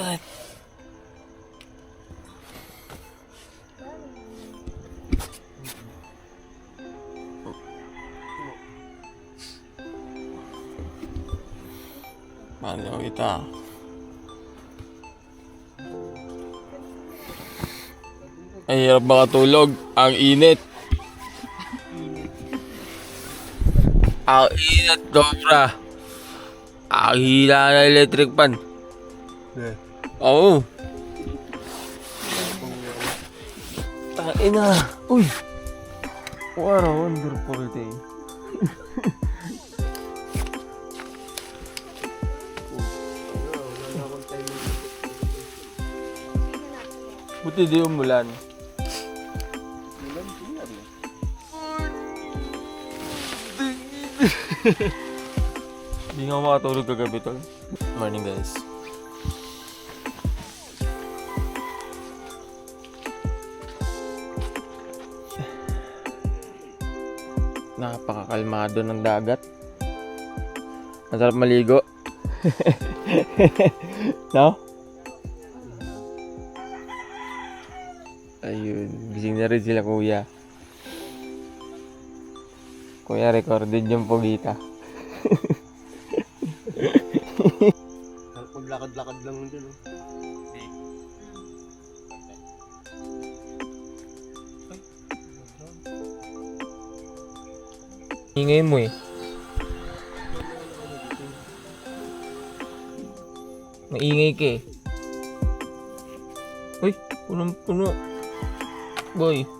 Bakit? Paano kita? Ay, hirap makatulog. Ang init. Ang init, dobra. Ang hila na electric pan. Eh, Oo. Ina. Uy. What a wonderful day. Buti di umulan. Hindi nga makatulog kagabi tol. Morning guys. Napakakalmado ng dagat. Masarap maligo. no? Ayun, gising na rin sila kuya. Kuya, recorded yung pugita. Maglakad-lakad lang dyan. Oh. Ingay mo eh. Maingay ka eh. Uy, punong-puno. Boy.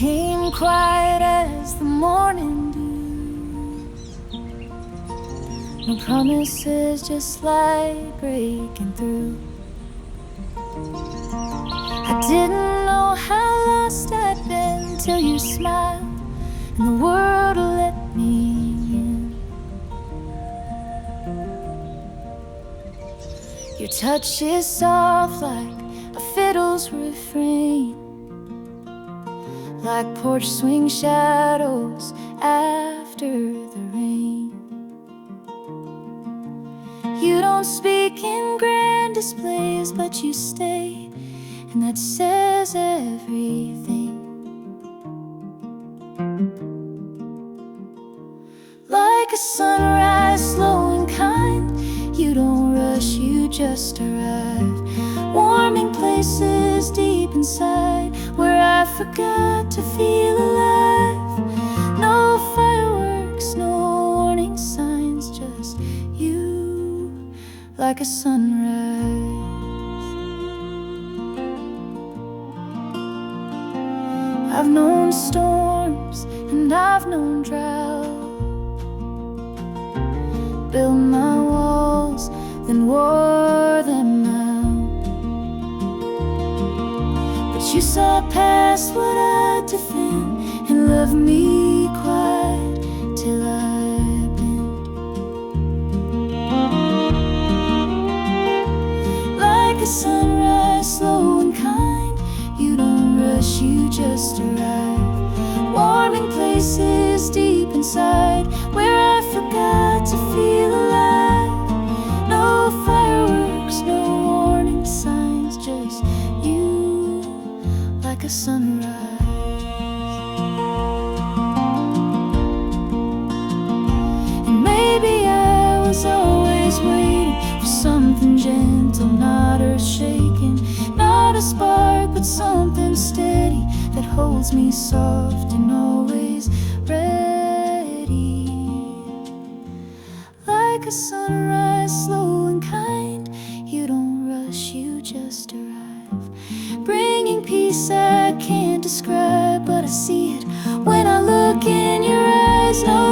Came quiet as the morning dew. No promises, just light breaking through. I didn't know how lost I'd been till you smiled and the world let me in. Your touch is soft like a fiddle's refrain like porch swing shadows after the rain. You don't speak in grand displays, but you stay, and that says everything. Like a sunrise, slow and kind, you don't rush, you just forgot to feel alive. No fireworks, no warning signs, just you like a sunrise. I've known storms and I've known drought. Built my walls, then wore saw past what I defend and loved me quiet till I bend. Like a sunrise, slow and kind. You don't rush, you just arrive. Warming places deep inside holds me soft and always ready. Like a sunrise, slow and kind, you don't rush, you just arrive. Bringing peace I can't describe, but I see it when I look in your eyes. No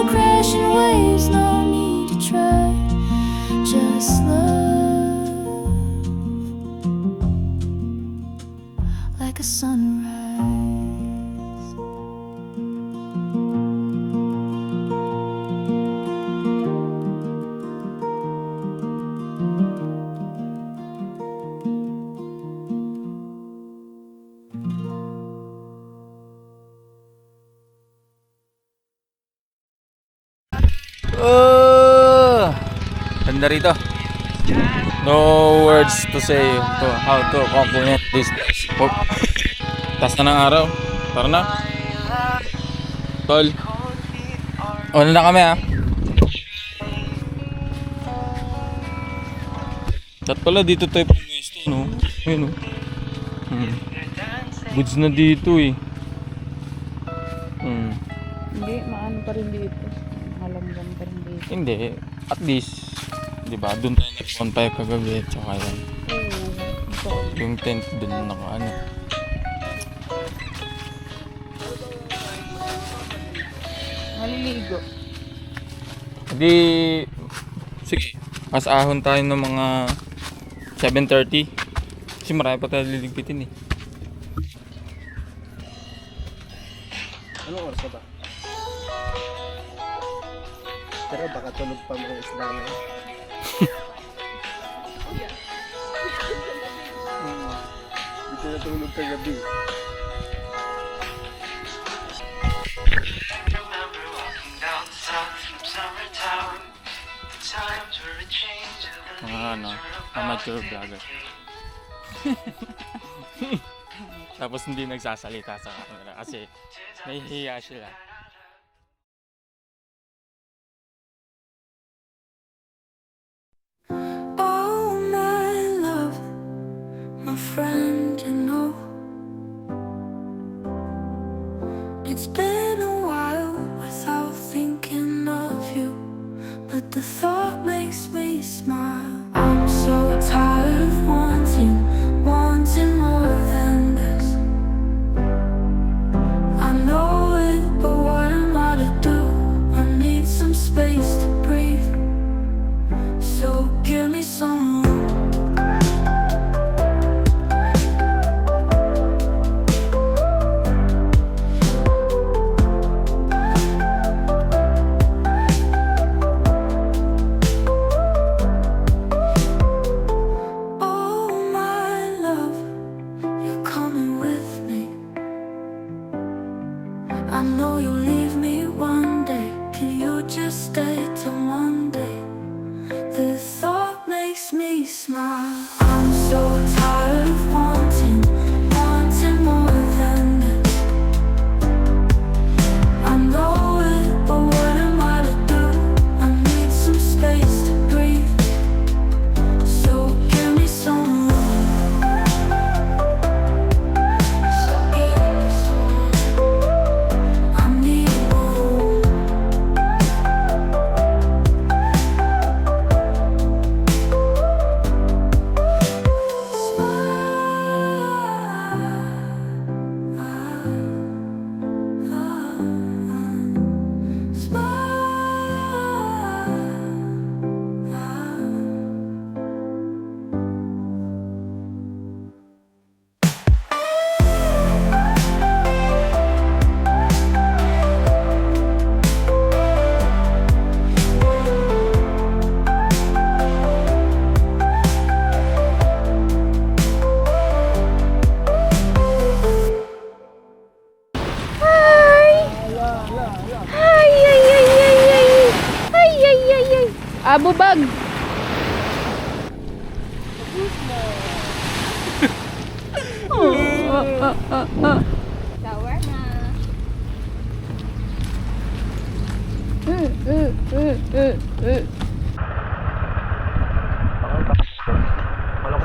Ganda rito. No words to say to how to compliment this. Oh. Tas na ng araw. Tara na. Tol. Una na kami ha. Dapat pala dito tayo pumesto, no? Ayun, no? Hmm. Goods na dito, eh. Hmm. Hindi, maano pa rin dito. Malambang pa rin dito. Hindi. At least, di ba, doon tayo nag-bonfire kagabi, tsaka. Ito. Yung tent doon na naka, ano. Maliligo. Hindi, sige, mas ahon tayo ng mga 7.30. Kasi marami pa tayo liligpitin, eh. Anong oras na ba? Pero baka tulog pa mga isda na yun. Hmm. Dito na tulog kagabi. Mga ano, amateur vlogger. Tapos hindi nagsasalita sa camera kasi nahihiya sila. Stay till Monday? The thought makes me smile. I'm so tired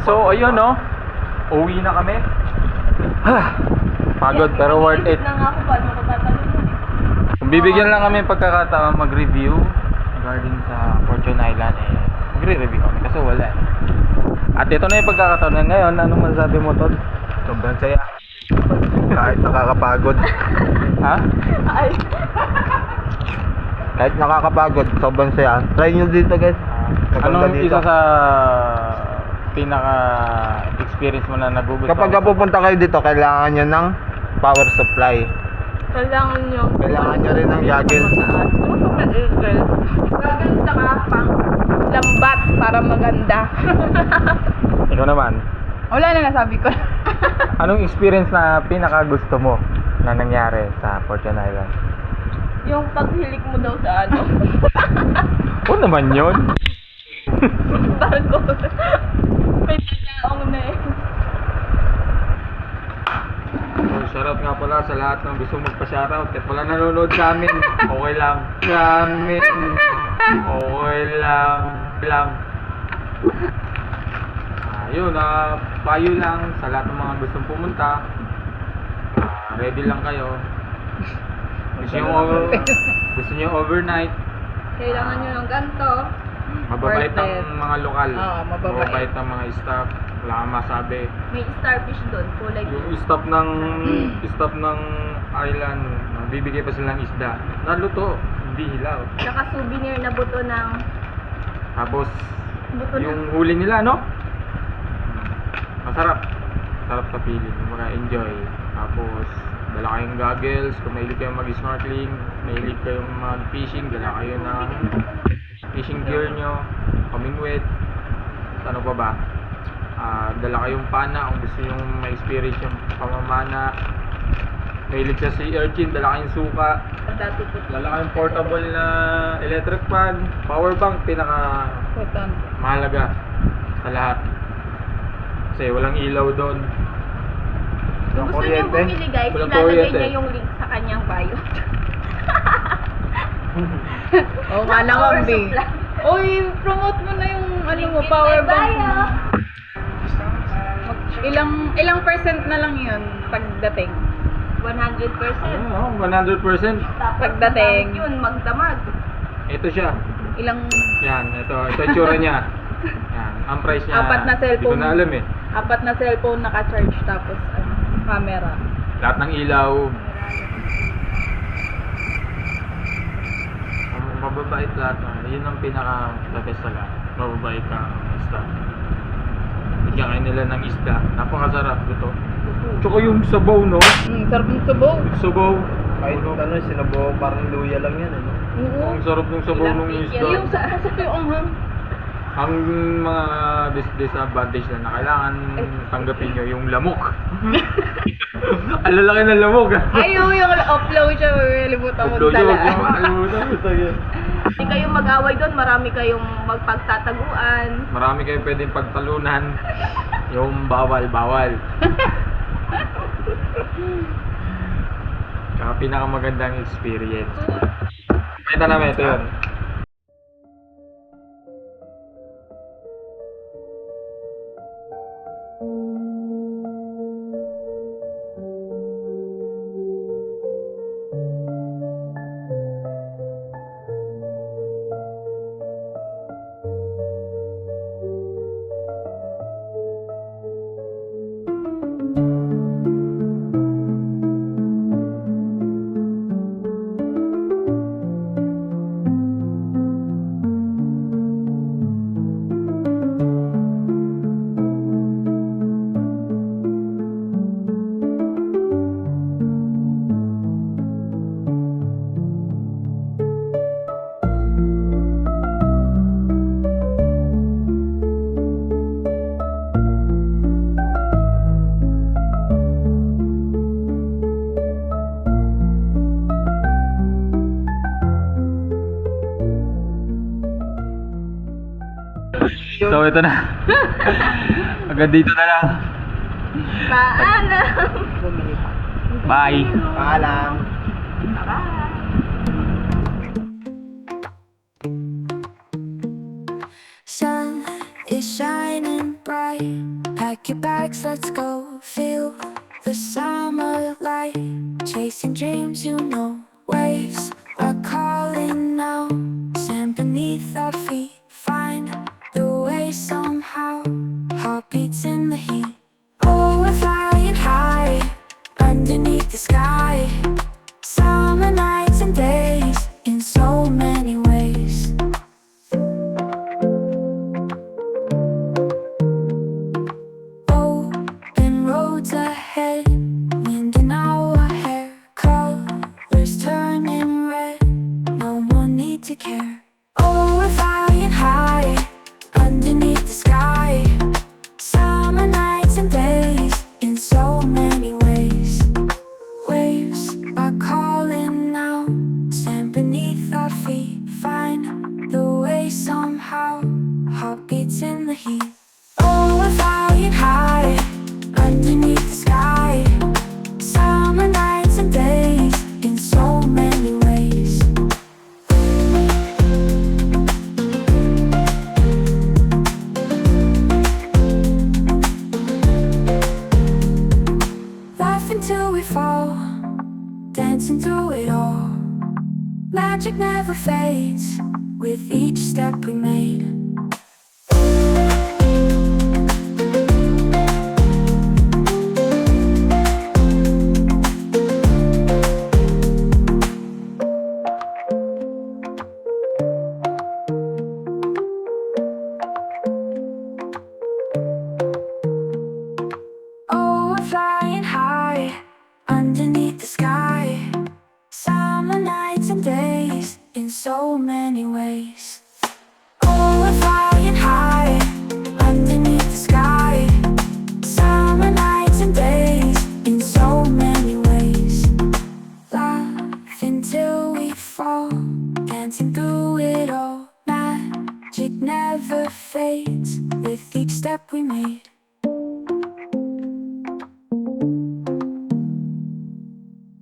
So, ayun no. Uwi na kami. Pagod pero worth it. Kung bibigyan lang kami ng pagkakataon mag-review regarding sa Fortune Island eh, magre-review kami kasi wala eh. At ito na yung pagkakataon na ngayon, anong masasabi mo Tol? Sobrang saya. Kahit nakakapagod. Ha? Kahit nakakapagod, sobrang saya. Try nyo dito guys. Maganda Anong isa sa pinaka experience mo na nagugustuhan? Kapag pupunta kayo dito, kailangan nyo ng power supply. Kailangan nyo. Kailangan nyo rin ng goggles. Ano sa mag-eagle? Gaganda ka pang lambat para maganda. Ikaw naman. Wala na nasabi ko. Anong experience na pinaka gusto mo na nangyari sa Fortune Island? yung paghilik mo daw sa ano. Oo naman yun. Barko. Shoutout nga pala sa lahat ng gusto magpa-shoutout. At wala nanonood sa amin. Okay lang. Sa amin. Okay lang. lang. Ah, yun, ah, payo lang sa lahat ng mga gustong pumunta. Ah, ready lang kayo. Gusto nyo, over, gusto nyo overnight. Kailangan nyo ng ganito. Mababait Worth ang mga lokal. Oo, mababait. ang mga staff. Wala kang masabi. May starfish doon. Kulay Yung blue. staff ng staff ng island, bibigay pa silang isda. Naluto, hindi hilaw. Saka souvenir na buto ng... Tapos Buto yung ng... huli nila, no? Masarap. Sarap sa piling. Mga enjoy. Tapos dala kayong goggles, kung mahilig kayong mag-snorkeling, mahilig kayong mag-fishing, dala kayo ng fishing gear nyo, pamingwit, ano pa ba? Ah, dala kayong pana kung gusto nyo ma-experience yung pamamana. Mahilig sa sea urchin, dala kayong suka, dala kayong portable na electric fan, power bank, pinaka mahalaga sa lahat. Kasi walang ilaw doon. Kung gusto nyo bumili guys, ilalagay niya yung link sa kanyang bio. Oh, kala ko, Power B. supply. Uy, promote mo na yung ano mo, power bank mo. Ilang ilang percent na lang yun pagdating? 100%. Oo, 100%. Tapos Pagdating. gamit yun, magdamag. Ito siya. Ilang Yan, ito. Ito yung tsura niya. Yan. Ang price niya. Apat na cellphone. Hindi ko na alam eh. apat na cellphone naka-charge tapos ano, camera. Lahat ng ilaw. Ang mababait lahat. ah. Yun ang pinaka the best sa lahat. Mababait ka ang isda. Bigyan kayo nila ng isda. Napakasarap ito. Tsaka yung sabaw, no? Mm, sarap ng sabaw. Sabaw. Kahit ano, sinabaw parang luya lang yan, ano? Oo. Ang sarap ng sabaw ng isda. Yung sakto yung anghang. Ang mga dis- disadvantage lang na kailangan tanggapin nyo yung lamok. Ang lalaki ng lamok. ah. Ay, yung yung upload siya, libutan mo Upload tala. yun, Kalimutan ko tayo. Hindi kayong mag-away doon, marami kayong magpagtataguan. Marami kayong pwedeng pagtalunan. Yung bawal, bawal. Tsaka pinakamagandang experience. Pakita namin, ito yun. So, ito na. Hanggang dito na lang. Paalam! Bye. Paalam. Bye! Sun is shining bright. Pack your bags, let's go. Feel the summer light. Chasing dreams, you know. Waves are calling now. Sand beneath our Heartbeats in the heat. until we fall, dancing through it all. Magic never fades with each step we make. we made.